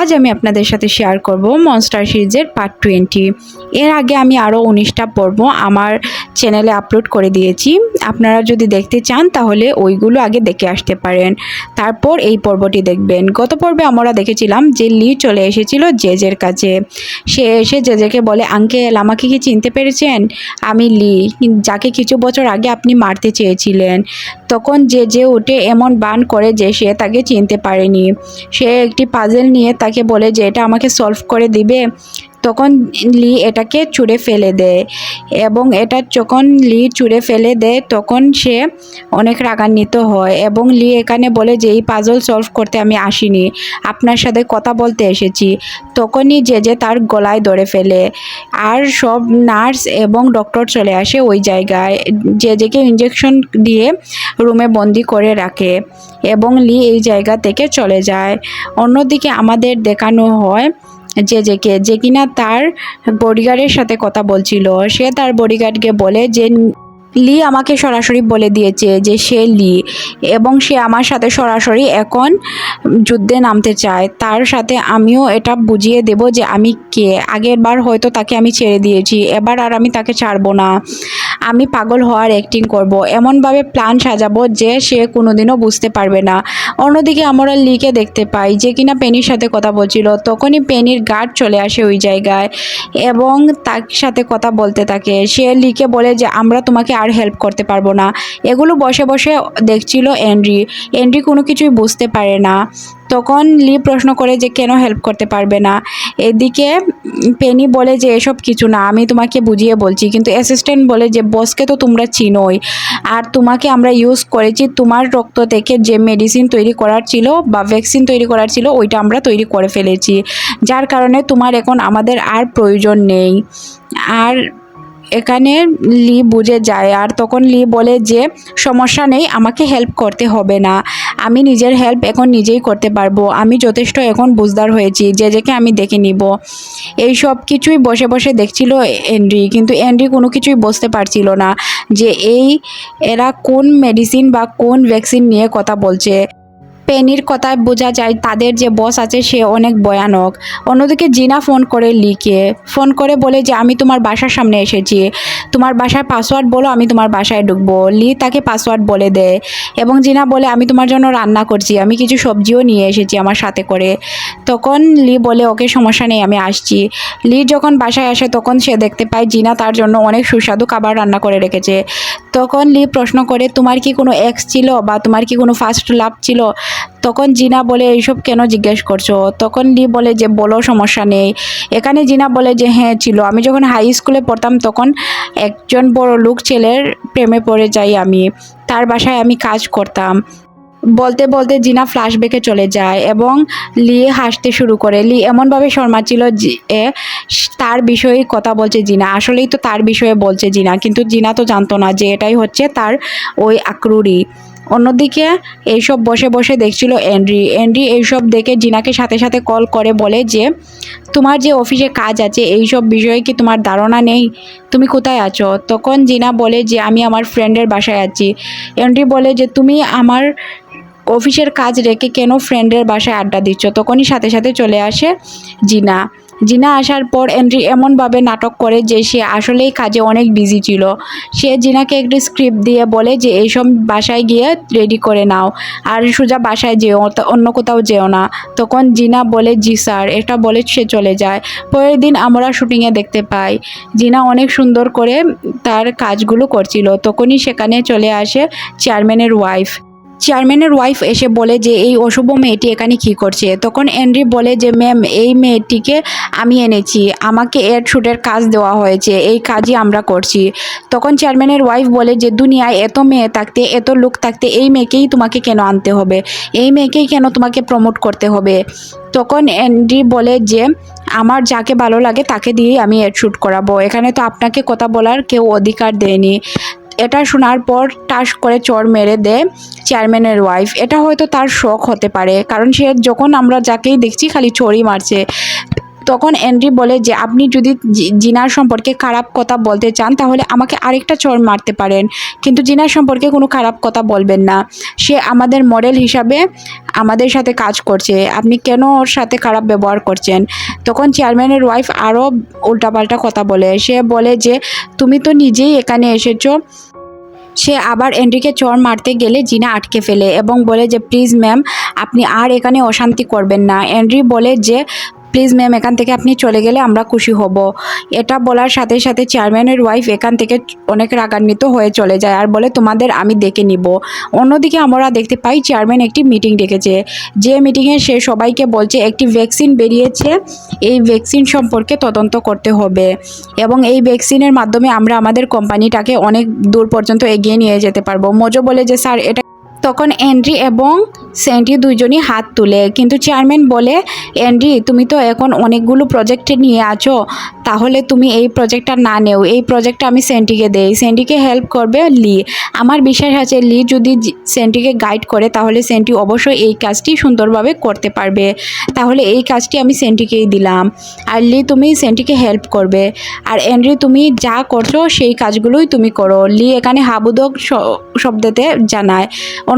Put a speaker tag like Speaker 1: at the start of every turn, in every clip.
Speaker 1: আজ আমি আপনাদের সাথে শেয়ার করব মনস্টার সিরিজের পার্ট টোয়েন্টি এর আগে আমি আরও উনিশটা পর্ব আমার চ্যানেলে আপলোড করে দিয়েছি। আপনারা যদি দেখতে চান, তাহলে ওইগুলো আগে দেখে আসতে পারেন। তারপর এই পর্বটি দেখবেন। গত পর্বে আমরা দেখেছিলাম যে লি চলে এসেছিল জেজের কাছে। সে এসে জেজেকে বলে, আঙ্কেল, আমাকে কি চিনতে পেরেছেন? আমি লি যাকে কিছু বছর আগে আপনি মারতে চেয়েছিলেন। তখন যে উঠে এমন বান করে যে সে তাকে চিনতে পারেনি। সে একটি পাজেল নিয়ে বলে যে এটা আমাকে সলভ করে দিবে। তখন লি এটাকে ছুঁড়ে ফেলে দেয় এবং এটা যখন লি ছুঁড়ে ফেলে দেয়, তখন সে অনেক রাগান্বিত হয় এবং লি এখানে বলে যে, এই পাজল সলভ করতে আমি আসিনি, আপনার সাথে কথা বলতে এসেছি। তখনই যে যে তার গলায় ধরে ফেলে। আর সব নার্স এবং ডক্টর চলে আসে ওই জায়গায় যে যেকে ইঞ্জেকশন দিয়ে রুমে বন্দি করে রাখে এবং লি এই জায়গা থেকে চলে যায়। অন্যদিকে আমাদের দেখানো হয় যে জেকে যে কিনা তার বডিগার্ডের সাথে কথা বলছিল। সে তার বডিগার্ডকে বলে যে লি আমাকে সরাসরি বলে দিয়েছে যে সে লি এবং সে আমার সাথে সরাসরি এখন যুদ্ধে নামতে চায়। তার সাথে আমিও এটা বুঝিয়ে দেব যে আমি কে। আগের বার হয়তো তাকে আমি ছেড়ে দিয়েছি, এবার আর আমি তাকে ছাড়বো না। আমি পাগল হওয়ার অ্যাক্টিং করব। এমনভাবে প্ল্যান সাজাবো যে সে কোনোদিনও বুঝতে পারবে না। অন্যদিকে আমরা লিকে দেখতে পাই যে কিনা পেনির সাথে কথা বলছিল, তখনই পেনির গার্ড চলে আসে ওই জায়গায় এবং তার সাথে কথা বলতে থাকে। সে লিকে বলে যে, আমরা তোমাকে আর হেল্প করতে পারব না। এগুলো বসে বসে দেখছিল এন্ড্রি এন্ড্রি কোনো কিছুই বুঝতে পারে না। তখন লি প্রশ্ন করে যে, কেন হেল্প করতে পারবে না? এদিকে পেনি বলে যে, এসব কিছু না, আমি তোমাকে বুঝিয়ে বলছি। কিন্তু অ্যাসিস্ট্যান্ট বলে যে, বসকে তো তোমরা চিনোই। আর তোমাকে আমরা ইউজ করেছি, তোমার রক্ত থেকে যে মেডিসিন তৈরি করার ছিল বা ভ্যাকসিন তৈরি করার ছিল, ওইটা আমরা তৈরি করে ফেলেছি। যার কারণে তোমার এখন আমাদের আর প্রয়োজন নেই। আর এখানে লি বুঝে যায় আর তখন লি বলে যে, সমস্যা নেই, আমাকে হেল্প করতে হবে না। আমি নিজের হেল্প এখন নিজেই করতে পারব। আমি যথেষ্ট এখন বুঝদার হয়েছি, যে যেকে আমি দেখে নিব। এই সব কিছুই বসে বসে দেখছিল এন্ড্রি। কিন্তু এন্ড্রি কোনো কিছুই বুঝতে পারছিল না যে এই এরা কোন মেডিসিন বা কোন ভ্যাকসিন নিয়ে কথা বলছে। পেনির কথায় বোঝা যায় তাদের যে বস আছে সে অনেক ভয়ানক। অন্যদিকে জিনা ফোন করে লিকে। ফোন করে বলে যে, আমি তোমার বাসার সামনে এসেছি। তোমার বাসার পাসওয়ার্ড বলো, আমি তোমার বাসায় ঢুকবো। লি তাকে পাসওয়ার্ড বলে দেয় এবং জিনা বলে, আমি তোমার জন্য রান্না করছি। আমি কিছু সবজিও নিয়ে এসেছি আমার সাথে করে। তখন লি বলে, ওকে, সমস্যা নেই, আমি আসছি। লি যখন বাসায় আসে, তখন সে দেখতে পায় জিনা তার জন্য অনেক সুস্বাদু খাবার রান্না করে রেখেছে। তখন লি প্রশ্ন করে, তোমার কি কোনো এক্স ছিল বা তোমার কি কোনো ফার্স্ট লাভ ছিল? তখন জিনা বলে এইসব কেন জিজ্ঞেস করছ? তখন লি বলে যে বলো সমস্যা নেই। এখানে জিনা বলে যে হ্যাঁ ছিল। আমি যখন হাই স্কুলে পড়তাম তখন একজন বড় লোক ছেলের প্রেমে পড়ে যাই আমি। তার বাসায় আমি কাজ করতাম। বলতে বলতে জিনা ফ্ল্যাশব্যাকে চলে যায় এবং লি হাসতে শুরু করে। লি এমনভাবে শর্মাচ্ছিল যে এ, তার বিষয়ে কথা বলছে জিনা। আসলেই তো তার বিষয়ে বলছে জিনা কিন্তু জিনা তো জানতো না যে এটাই হচ্ছে তার ওই আক্রুরি। অন্যদিকে এইসব বসে বসে দেখছিল এন্ড্রি এন্ড্রি এইসব দেখে জিনাকে সাথে সাথে কল করে বলে যে, তোমার যে অফিসে কাজ আছে, এইসব বিষয়ে কি তোমার ধারণা নেই? তুমি কোথায় আছো? তখন জিনা বলে যে, আমি আমার ফ্রেন্ডের বাসায় আছি। এন্ড্রি বলে যে, তুমি আমার অফিসের কাজ রেখে কেন ফ্রেন্ডের বাসায় আড্ডা দিচ্ছ? তখনই সাথে সাথে চলে আসে জিনা। জিনা আসার পর এন্ট্রি এমনভাবে নাটক করে যে সে আসলেই কাজে অনেক বিজি ছিল। সে জিনাকে একটি স্ক্রিপ্ট দিয়ে বলে যে, এইসব বাসায় গিয়ে রেডি করে নাও। আর সোজা বাসায় যেও অন্য কোথাও যেও না। তখন জিনা বলে, জি স্যার। এটা বলে সে চলে যায়। পরের দিন আমরা শুটিংয়ে দেখতে পাই, জিনা অনেক সুন্দর করে তার কাজগুলো করছিল। তখনই সেখানে চলে আসে চেয়ারম্যানের ওয়াইফ চেয়ারম্যানের ওয়াইফ এসে বলে যে, এই অশুভ মেয়েটি এখানে কী করছে? তখন এন্ড্রি বলে যে, ম্যাম, এই মেয়েটিকে আমি এনেছি। আমাকে এর শ্যুটের কাজ দেওয়া হয়েছে। এই কাজই আমরা করছি। তখন চেয়ারম্যানের ওয়াইফ বলে যে, দুনিয়ায় এত মেয়ে থাকতে, এত লোক থাকতে এই মেয়েকেই তোমাকে কেন আনতে হবে? এই মেয়েকেই কেন তোমাকে প্রমোট করতে হবে? তখন এন্ড্রি বলে যে, আমার যাকে ভালো লাগে তাকে দিয়েই আমি এর শ্যুট করাবো। এখানে তো আপনাকে কথা বলার কেউ অধিকার দেয়নি। এটা শোনার পর টাস করে চর মেরে দেয় চেয়ারম্যানের ওয়াইফ এটা হয়তো তার শখ হতে পারে, কারণ সে যখন আমরা যাকেই দেখছি খালি চরই মারছে তখন এন্ড্রি বলে যে, আপনি যদি জিনার সম্পর্কে খারাপ কথা বলতে চান, তাহলে আমাকে আরেকটা চর মারতে পারেন। কিন্তু জিনার সম্পর্কে কোনো খারাপ কথা বলবেন না। সে আমাদের মডেল হিসাবে আমাদের সাথে কাজ করছে। আপনি কেন ওর সাথে খারাপ ব্যবহার করছেন? তখন চেয়ারম্যানের ওয়াইফ আরও উল্টাপাল্টা কথা বলে। সে বলে যে, তুমি তো নিজেই এখানে এসেছ। সে আবার এন্ড্রিকে চর মারতে গেলে জিনা আটকে ফেলে এবং বলে যে, প্লিজ ম্যাম আপনি আর এখানে অশান্তি করবেন না। এন্ড্রি বলে যে প্লিজ ম্যাম, এখান থেকে আপনি চলে গেলে আমরা খুশি হব। এটা বলার সাথে সাথে চেয়ারম্যানের ওয়াইফ এখান থেকে অনেক রাগান্বিত হয়ে চলে যায় আর বলে, তোমাদের আমি দেখে নিব। অন্যদিকে আমরা দেখতে পাই, চেয়ারম্যান একটি মিটিং ডেকেছে। যে মিটিংয়ে সে সবাইকে বলছে, একটি ভ্যাকসিন বেরিয়েছে, এই ভ্যাকসিন সম্পর্কে তদন্ত করতে হবে। এবং এই ভ্যাকসিনের মাধ্যমে আমরা আমাদের কোম্পানিটাকে অনেক দূর পর্যন্ত এগিয়ে নিয়ে যেতে পারব। মজো বলে যে, স্যার, এটা তখন এন্ড্রি এবং সেন্টি দুইজনই হাত তুলে। কিন্তু চেয়ারম্যান বলে এন্ড্রি তুমি তো এখন অনেকগুলো প্রজেক্টে নিয়ে আছো, তাহলে তুমি এই প্রজেক্টটা না নেও। এই প্রজেক্টটা আমি সেন্টিকে দেই। সেন্টিকে হেল্প করবে লি। আমার বিশ্বাস আছে লি যদি সেন্টিকে গাইড করে, তাহলে সেন্টি অবশ্যই এই কাজটি সুন্দরভাবে করতে পারবে। তাহলে এই কাজটি আমি সেন্টিকেই দিলাম। আর লি, তুমি সেন্টিকে হেল্প করবে। আর এন্ড্রি তুমি যা করছ, সেই কাজগুলোই তুমি করো। লি এখানে হাবুদক শব্দতে জানায়।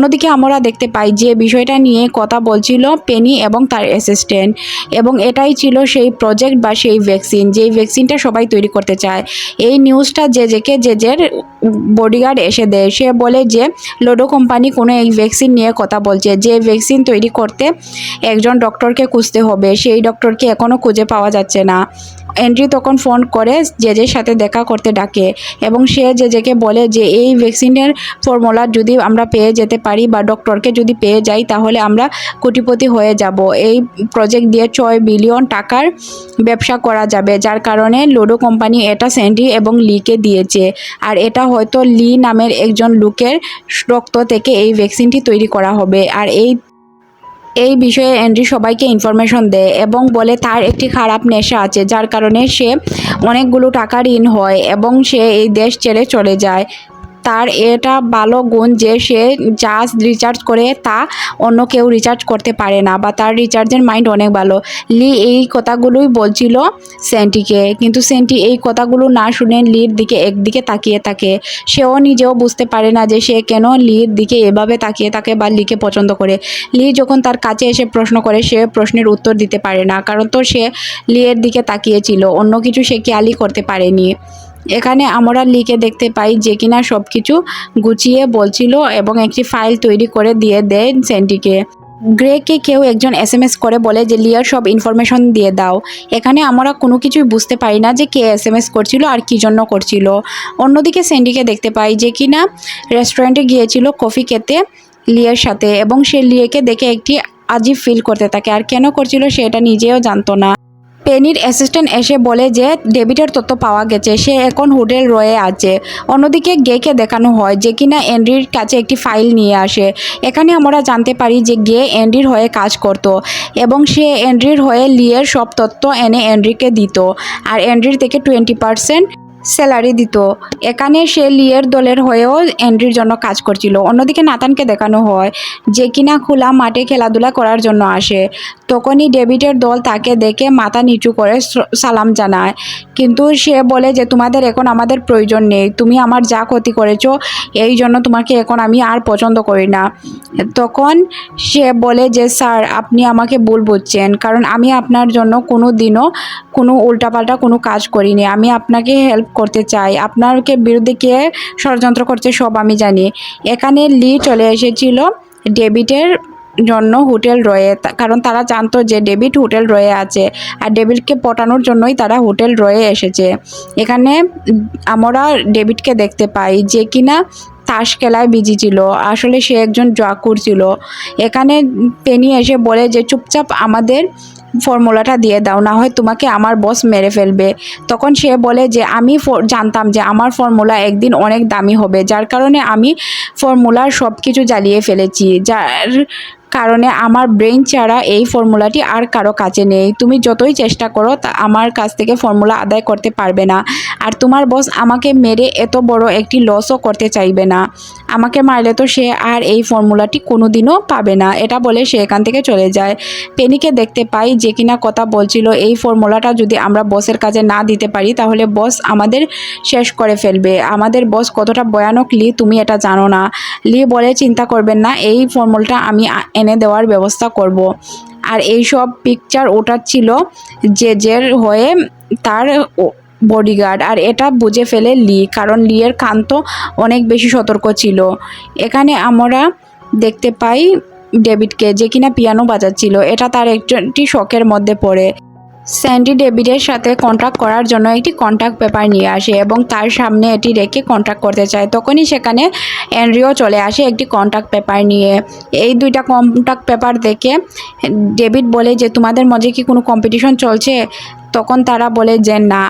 Speaker 1: অন্যদিকে আমরা দেখতে পাই যে বিষয়টা নিয়ে কথা বলছিল পেনি এবং তার অ্যাসিস্ট্যান্ট এবং এটাই ছিল সেই প্রজেক্ট বা সেই ভ্যাকসিন যেই ভ্যাকসিনটা সবাই তৈরি করতে চায়। এই নিউজটা যে যে যের বডিগার্ড এসে দেয়। সে বলে যে লোডো কোম্পানি কোনো এই ভ্যাকসিন নিয়ে কথা বলছে। যে ভ্যাকসিন তৈরি করতে একজন ডক্টরকে খুঁজতে হবে, সেই ডক্টরকে এখনও খুঁজে পাওয়া যাচ্ছে না। এন্ট্রি তখন ফোন করে জেজের সাথে দেখা করতে ডাকে এবং সে জেজেকে বলে যে এই ভ্যাকসিনের ফর্মুলা যদি আমরা পেয়ে যেতে পারি বা ডক্টরকে যদি পেয়ে যাই তাহলে আমরা কোটিপতি হয়ে যাব। এই প্রজেক্ট দিয়ে ছয় বিলিয়ন টাকার ব্যবসা করা যাবে, যার কারণে লোডো কোম্পানি এটা স্যান্ডি এবং লিকে দিয়েছে। আর এটা হয়তো লি নামের একজন লোকের রক্ত থেকে এই ভ্যাকসিনটি তৈরি করা হবে। আর এই এই বিষয়ে অ্যান্ড্রি সবাইকে ইনফরমেশন দেয় এবং বলে তার একটি খারাপ নেশা আছে, যার কারণে সে অনেকগুলো টাকা ঋণ হয় এবং সে এই দেশ ছেড়ে চলে যায়। তার এটা ভালো গুণ যে সে যা রিচার্জ করে তা অন্য কেউ রিচার্জ করতে পারে না বা তার রিচার্জের মাইন্ড অনেক ভালো। লি এই কথাগুলোই বলছিল সেন্টিকে, কিন্তু সেন্টি এই কথাগুলো না শুনে লির দিকে একদিকে তাকিয়ে থাকে। সেও নিজেও বুঝতে পারে না যে সে কেন লির দিকে এভাবে তাকিয়ে থাকে বা লিকে পছন্দ করে। লি যখন তার কাছে এসে প্রশ্ন করে, সে প্রশ্নের উত্তর দিতে পারে না, কারণ তো সে লিয়ের দিকে তাকিয়েছিল, অন্য কিছু সে খেয়ালই করতে পারেনি। এখানে আমরা লিকে দেখতে পাই যে কিনা সব কিছু গুছিয়ে বলছিল এবং একটি ফাইল তৈরি করে দিয়ে দেয় সেন্টিকে। গ্রেকে কেউ একজন এস এম এস করে বলে যে, লিয়ার সব ইনফরমেশন দিয়ে দাও। এখানে আমরা কোনো কিছুই বুঝতে পারি না যে কে এস এম এস করছিল আর কী জন্য করছিল। অন্যদিকে সেন্ডিকে দেখতে পাই যে কিনা রেস্টুরেন্টে গিয়েছিল কফি খেতে লিয়ের সাথে এবং সে লিয়েকে দেখে একটি আজীব ফিল করতে থাকে। আর কেন করছিল সে এটা নিজেও জানতো না। পেনির অ্যাসিস্ট্যান্ট এসে বলে যে, ডেবিটের তথ্য পাওয়া গেছে, সে এখন হোটেল রয়ে আছে। অন্যদিকে গেকে দেখানো হয় যে, কিনা এন্ড্রির কাছে একটি ফাইল নিয়ে আসে। এখানে আমরা জানতে পারি যে, গে এন্ড্রির হয়ে কাজ করত এবং সে এন্ড্রির হয়ে লিয়ের সব তথ্য এনে এন্ড্রিকে দিত। আর এন্ড্রির থেকে টোয়েন্টি পার্সেন্ট স্যালারি দিত। এখানে সে লিয়ের দলের হয়েও এন্ট্রির জন্য কাজ করছিল। অন্যদিকে নাতানকে দেখানো হয় যে কিনা খোলা মাঠে খেলাধুলা করার জন্য আসে। তখনই ডেভিডের দল তাকে দেখে মাথা নিচু করে সালাম জানায়। কিন্তু সে বলে যে, তোমাদের এখন আমাদের প্রয়োজন নেই। তুমি আমার যা ক্ষতি করেছ, এই জন্য তোমাকে এখন আমি আর পছন্দ করি না। তখন সে বলে যে, স্যার, আপনি আমাকে ভুল বুঝছেন। কারণ আমি আপনার জন্য কোনো দিনও কোনো উল্টাপাল্টা কোনো কাজ করিনি। আমি আপনাকে হেল্প করতে চাই। আপনারকে বিরুদ্ধে কে ষড়যন্ত্র করছে সব আমি জানি। এখানে লি চলে এসেছিল ডেবিটের জন্য হোটেল রয়ে, কারণ তারা জানতো যে ডেভিড হোটেল রয়ে আছে আর ডেভিডকে পটানোর জন্যই তারা হোটেল রয়ে এসেছে। এখানে আমরা ডেভিডকে দেখতে পাই যে কিনা তাস খেলায় বিজি ছিল। আসলে সে একজন ড্রাকুর ছিল। এখানে পেনি এসে বলে যে, চুপচাপ আমাদের ফর্মুলাটা দিয়ে দাও, না হয় তোমাকে আমার বস মেরে ফেলবে। তখন সে বলে যে, আমি জানতাম যে আমার ফর্মুলা একদিন অনেক দামি হবে, যার কারণে আমি ফর্মুলার সব কিছু জ্বালিয়ে ফেলেছি। যার কারণে আমার ব্রেন ছাড়া এই ফর্মুলাটি আর কারও কাছে নেই। তুমি যতই চেষ্টা করো, তা আমার কাছ থেকে ফর্মুলা আদায় করতে পারবে না। আর তোমার বস আমাকে মেরে এত বড় একটি লসও করতে চাইবে না। আমাকে মারলে তো সে আর এই ফর্মুলাটি কোনোদিনও পাবে না। এটা বলে সে এখান থেকে চলে যায়। পেনিকে দেখতে পাই যে কিনা কথা বলছিল, এই ফর্মুলাটা যদি আমরা বসের কাজে না দিতে পারি, তাহলে বস আমাদের শেষ করে ফেলবে। আমাদের বস কতটা ভয়ানক, লি, তুমি এটা জানো না। লি বলে, চিন্তা করবেন না, এই ফর্মুলাটা আমি এনে দেওয়ার ব্যবস্থা করব। আর এই সব পিকচার ওঠাচ্ছিল যে জের হয়ে তার বডিগার্ড আর এটা বুঝে ফেলে লি কারণ লিয়ের কান তো অনেক বেশি সতর্ক ছিল। এখানে আমরা দেখতে পাই ডেভিডকে যে কিনা পিয়ানো বাজাচ্ছিল। এটা তার একটি শখের মধ্যে পড়ে। স্যান্ডি ডেভিডের সাথে কন্ট্যাক্ট করার জন্য একটি কন্ট্যাক্ট পেপার নিয়ে আসে এবং তার সামনে এটি রেখে কন্ট্যাক্ট করতে চায়। তখনই সেখানে অ্যান্ড্রিও চলে আসে একটি কন্ট্যাক্ট পেপার নিয়ে। এই দুইটা কন্ট্যাক্ট পেপার দেখে ডেভিড বলে যে, তোমাদের মধ্যে কি কোনো কম্পিটিশন চলছে? তখন তারা বলে যে, না,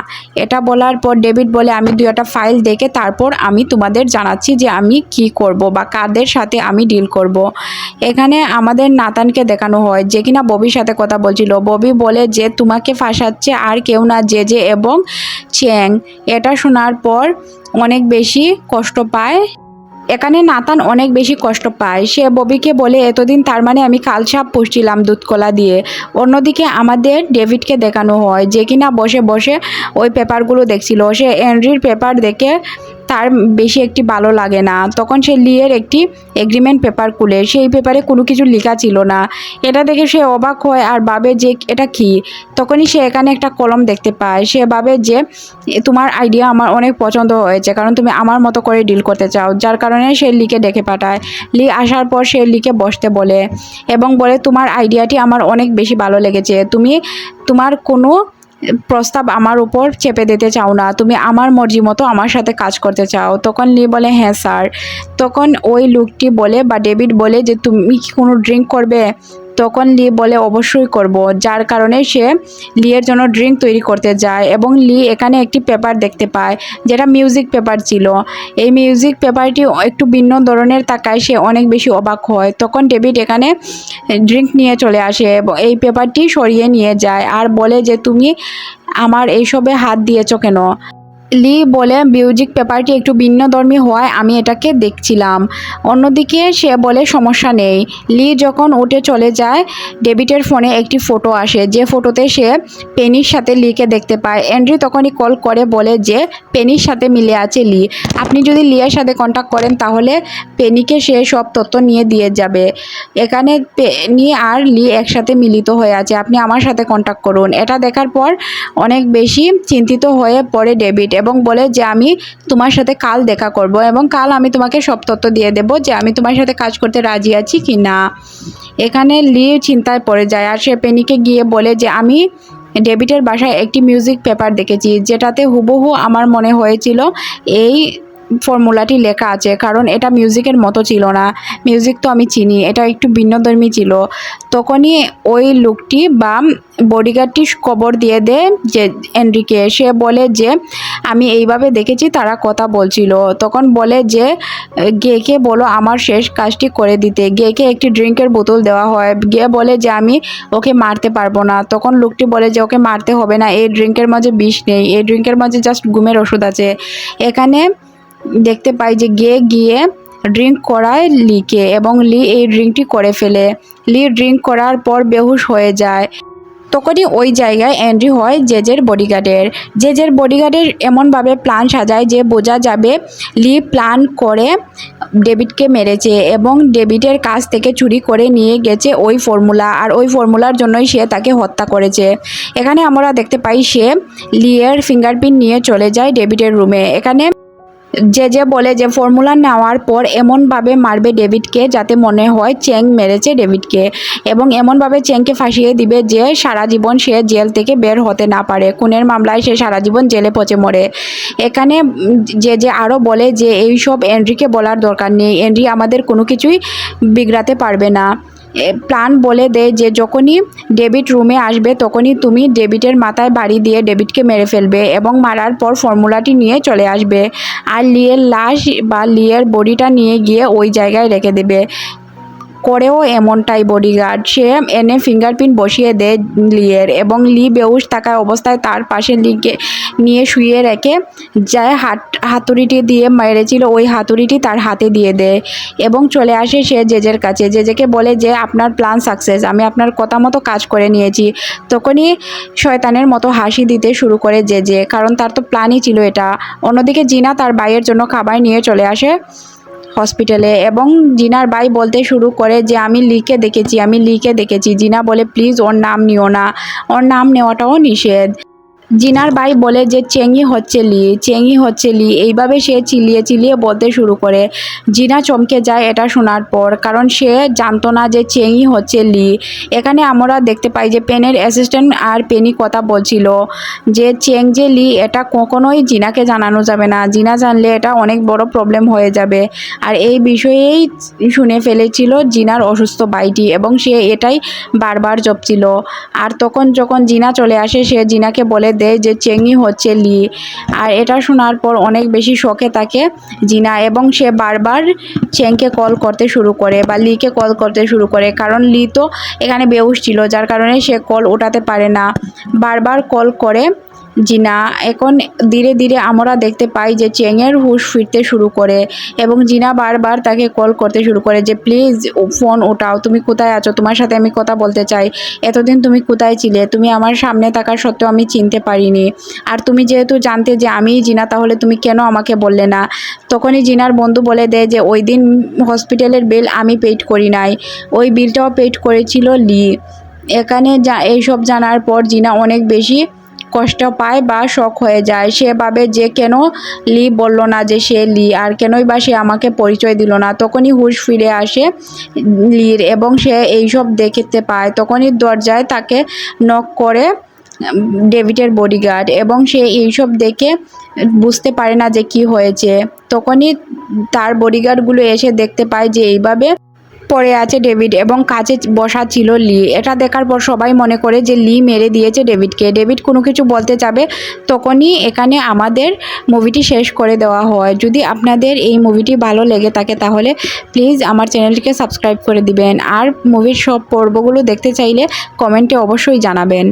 Speaker 1: এটা বলার পর ডেভিড বলে, আমি দুই একটা ফাইল দেখে তারপর আমি তোমাদের জানাচ্ছি যে আমি কি করব বা কাদের সাথে আমি ডিল করব। এখানে আমাদের নাতানকে দেখানো হয়, যে কিনা ববির সাথে কথা বলছিল। ববি বলে যে, তোমাকে ফাঁসাচ্ছে আর কেউ না, যে যে এবং চ্যাং। এটা শোনার পর অনেক বেশি কষ্ট পায়। এখানে নাতান অনেক বেশি কষ্ট পায়। সে ববিকে বলে, এতদিন তার মানে আমি কালসাপ পুষছিলাম দুধকলা দিয়ে। অন্যদিকে আমাদের ডেভিডকে দেখানো হয়, যে কিনা বসে বসে ওই পেপারগুলো দেখছিল। সে এন্ট্রির পেপার দেখে তার বেশি একটি ভালো লাগে না। তখন সে লিয়ের একটি এগ্রিমেন্ট পেপার খুলে। সেই পেপারে কোনো কিছু লেখা ছিল না। এটা দেখে সে অবাক হয় আর ভাবে যে এটা কি? তখনই সে এখানে একটা কলম দেখতে পায়। সে ভাবে যে তোমার আইডিয়া আমার অনেক পছন্দ হয়েছে, কারণ তুমি আমার মতো করে ডিল করতে চাও, যার কারণে সে লিকে ডেকে পাঠায়। লি আসার পর সে লিকে বসতে বলে এবং বলে, তোমার আইডিয়াটি আমার অনেক বেশি ভালো লেগেছে। তুমি তোমার কোনো প্রস্তাব আমার উপর চেপে দিতে চাও না। তুমি আমার মর্জি মতো আমার সাথে কাজ করতে চাও। তখন লি বলে হ্যাঁ স্যার। তখন ওই লুকটি বলে বা ডেভিড বলে যে, তুমি কি কোনো ড্রিঙ্ক করবে? তখন লি বলে, অবশ্যই করব। যার কারণে সে লিয়ের জন্য ড্রিঙ্ক তৈরি করতে যায় এবং লি এখানে একটি পেপার দেখতে পায়, যেটা মিউজিক পেপার ছিল। এই মিউজিক পেপারটি একটু ভিন্ন ধরনের তাকায় সে অনেক বেশি অবাক হয়। তখন ডেভিড এখানে ড্রিঙ্ক নিয়ে চলে আসে এবং এই পেপারটি সরিয়ে নিয়ে যায় আর বলে যে, তুমি আমার এইসবে হাত দিয়েছ কেন? লি বলে মিউজিক পেপারটি একটু ভিন্নধর্মী হওয়ায় আমি এটাকে দেখছিলাম। অন্যদিকে সে বলে, সমস্যা নেই। লি যখন উঠে চলে যায় ডেবিটের ফোনে একটি ফটো আসে, যে ফটোতে সে পেনির সাথে লিকে দেখতে পায়। অ্যান্ড্রি তখনই কল করে, বলে যে, পেনির সাথে মিলে আছে লি। আপনি যদি লিয়ের সাথে কন্ট্যাক্ট করেন, তাহলে পেনিকে সে সব তথ্য নিয়ে দিয়ে যাবে। এখানে পেনি আর লি একসাথে মিলিত হয়ে আছে। আপনি আমার সাথে কন্ট্যাক্ট করুন। এটা দেখার পর অনেক বেশি চিন্তিত হয়ে পড়ে ডেভিড এবং বলে যে আমি তোমার সাথে কাল দেখা করব এবং কাল আমি তোমাকে সব তথ্য দিয়ে দেব যে আমি তোমার সাথে কাজ করতে রাজি আছি কি না। এখানে লি চিন্তায় পড়ে যায় আর সে পেনিকে গিয়ে বলে যে আমি ডেভিডের বাসায় একটি মিউজিক পেপার দেখেছি যেটাতে হুবহু আমার মনে হয়েছিল এই ফর্মুলাটি লেখা আছে, কারণ এটা মিউজিকের মতো ছিল না। মিউজিক তো আমি চিনি, এটা একটু ভিন্নধর্মী ছিল। তখনই ওই লোকটি বা বডিগার্ডটি খবর দিয়ে দেয় যে এনরিকে সে বলে যে, আমি এইভাবে দেখেছি, তারা কথা বলছিল। তখন বলে যে, গেকে বলো আমার শেষ কাজটি করে দিতে। গেকে একটি ড্রিঙ্কের বোতল দেওয়া হয়। গে বলে যে, আমি ওকে মারতে পারব না। তখন লোকটি বলে যে, ওকে মারতে হবে না, এই ড্রিঙ্কের মাঝে বিষ নেই, এই ড্রিঙ্কের মাঝে জাস্ট ঘুমের ওষুধ আছে। এখানে দেখতে পাই যে গে গিয়ে ড্রিঙ্ক করায় লিকে এবং লি এই ড্রিঙ্কটি করে ফেলে। লি ড্রিঙ্ক করার পর বেহুশ হয়ে যায়। তখনই ওই জায়গায় এন্ট্রি হয় জেজের বডিগার্ডের। জেজের বডিগার্ডের এমনভাবে প্ল্যান সাজায় যে বোঝা যাবে লি প্ল্যান করে ডেভিডকে মেরেছে এবং ডেভিডের কাছ থেকে চুরি করে নিয়ে গেছে ওই ফর্মুলা আর ওই ফর্মুলার জন্যই সে তাকে হত্যা করেছে। এখানে আমরা দেখতে পাই সে লিয়ের ফিঙ্গারপ্রিন্ট নিয়ে চলে যায় ডেভিডের রুমে। এখানে যে যে বলে যে ফর্মুলা নেওয়ার পর এমনভাবে মারবে ডেভিডকে যাতে মনে হয় চেং মেরেছে ডেভিডকে। এবং এমনভাবে চেংকে ফাঁসিয়ে দিবে যে সারা জীবন সে জেল থেকে বের হতে না পারে। খুনের মামলায় সে সারা জীবন জেলে পচে মরে। এখানে যে যে আরও বলে যে এইসব এন্ড্রিকে বলার দরকার নেই। এন্ড্রি আমাদের কোনো কিছুই বিগড়াতে পারবে না। প্ল্যান বলে দেয় যে যখনই ডেবিট রুমে আসবে তখনই তুমি ডেবিটের মাথায় বাড়ি দিয়ে ডেবিটকে মেরে ফেলবে এবং মারার পর ফর্মুলাটি নিয়ে চলে আসবে। আর লিয়ের লাশ বা লিয়ের বডিটা নিয়ে গিয়ে ওই জায়গায় রেখে দেবে। করেও এমনটাই বডিগার্ড সে এনে ফিঙ্গারপ্রিন্ট বসিয়ে দেয় লিয়ের এবং লি বেউস থাকা অবস্থায় তার পাশে লিকে নিয়ে শুয়ে রেখে যায় হাত, হাতুড়িটি দিয়ে মেরেছিল। ওই হাতুড়িটি তার হাতে দিয়ে দেয় এবং চলে আসে সে জেজের কাছে। জেজেকে বলে যে, আপনার প্ল্যান সাকসেস আমি আপনার কথা মতো কাজ করে নিয়েছি। তখনই শয়তানের মতো হাসি দিতে শুরু করে জেজে, কারণ তার তো প্ল্যানই ছিল এটা। অন্যদিকে জিনা তার বাইয়ের জন্য খাবার নিয়ে চলে আসে। হসপিটালে এবং জিনার ভাই বলতে শুরু করে যে, আমি লিখে দেখেছি, আমি লিখে দেখেছি। জিনা বলে, প্লিজ, ওর নাম নিও না। ওর নাম নেওয়াটাও নিষেধ। জিনার ভাই বলে যে চেঙ্গি হচ্ছে লি চেঙ্গি হচ্ছে লি। এইভাবে সে চিলিয়ে চিলিয়ে বলতে শুরু করে। জিনা চমকে যায় এটা শোনার পর, কারণ সে জানতো না যে চেঙ্গি হচ্ছে লি। এখানে আমরা দেখতে পাই যে, পেনের অ্যাসিস্ট্যান্ট আর পেনি কথা বলছিল যে, চেং যে লি, এটা কখনোই জিনাকে জানানো যাবে না। জিনা জানলে এটা অনেক বড় প্রবলেম হয়ে যাবে। আর এই বিষয়েই শুনে ফেলেছিল জিনার অসুস্থ ভাইটি এবং সে এটাই বারবার জপছিল। আর তখন যখন জিনা চলে আসে, সে জিনাকে বলে দেয় যে চেঙ্গি হচ্ছে লি। আর এটা শোনার পর অনেক বেশি শখে থাকে জিনা এবং সে বারবার চেংকে কল করতে শুরু করে বা লিকে কল করতে শুরু করে। কারণ লি তো এখানে বেউস ছিল, যার কারণে সে কল ওঠাতে পারে না। বারবার কল করে জিনা এখন ধীরে ধীরে আমরা দেখতে পাই যে চেংয়ের হুশ ফিরতে শুরু করে এবং জিনা বারবার তাকে কল করতে শুরু করে যে প্লিজ ফোন ওঠাও, তুমি কোথায় আছো? তোমার সাথে আমি কথা বলতে চাই। এতদিন তুমি কোথায় ছিলে? তুমি আমার সামনে থাকার সত্ত্বেও আমি চিনতে পারিনি। আর তুমি যেহেতু জানতে যে আমিই জিনা, তাহলে তুমি কেন আমাকে বললে না? তখনই জিনার বন্ধু বলে দেয় যে, ওই দিন হসপিটালের বিল আমি পেইড করি নাই। ওই বিলটাও পেইড করেছিল লি। এখানে যা, এইসব জানার পর জিনা অনেক বেশি কষ্ট পায় বা শখ হয়ে যায়। সে ভাবে যে কেন লি বলল না যে সে লি, আর কেনই বা সে আমাকে পরিচয় দিল না? তখনই হুশ ফিরে আসে লির এবং সে এইসব দেখতে পায়। তখনই দরজায় তাকে নক করে ডেভিডের বডিগার্ড এবং সে এইসব দেখে বুঝতে পারে না যে কি হয়েছে। তখনই তার বডিগার্ডগুলো এসে দেখতে পায় যে এইভাবে পড়ে আছে ডেভিড এবং কাছে বসা ছিল লি। এটা দেখার পর সবাই মনে করে যে লি মেরে দিয়েছে ডেভিডকে। ডেভিড কোনো কিছু বলতে যাবে তখনই এখানে আমাদের মুভিটি শেষ করে দেওয়া হয়। যদি আপনাদের এই মুভিটি ভালো লেগে থাকে তাহলে প্লিজ আমার চ্যানেলটিকে সাবস্ক্রাইব করে দিবেন। আর মুভির সব পর্বগুলো দেখতে চাইলে কমেন্টে অবশ্যই জানাবেন।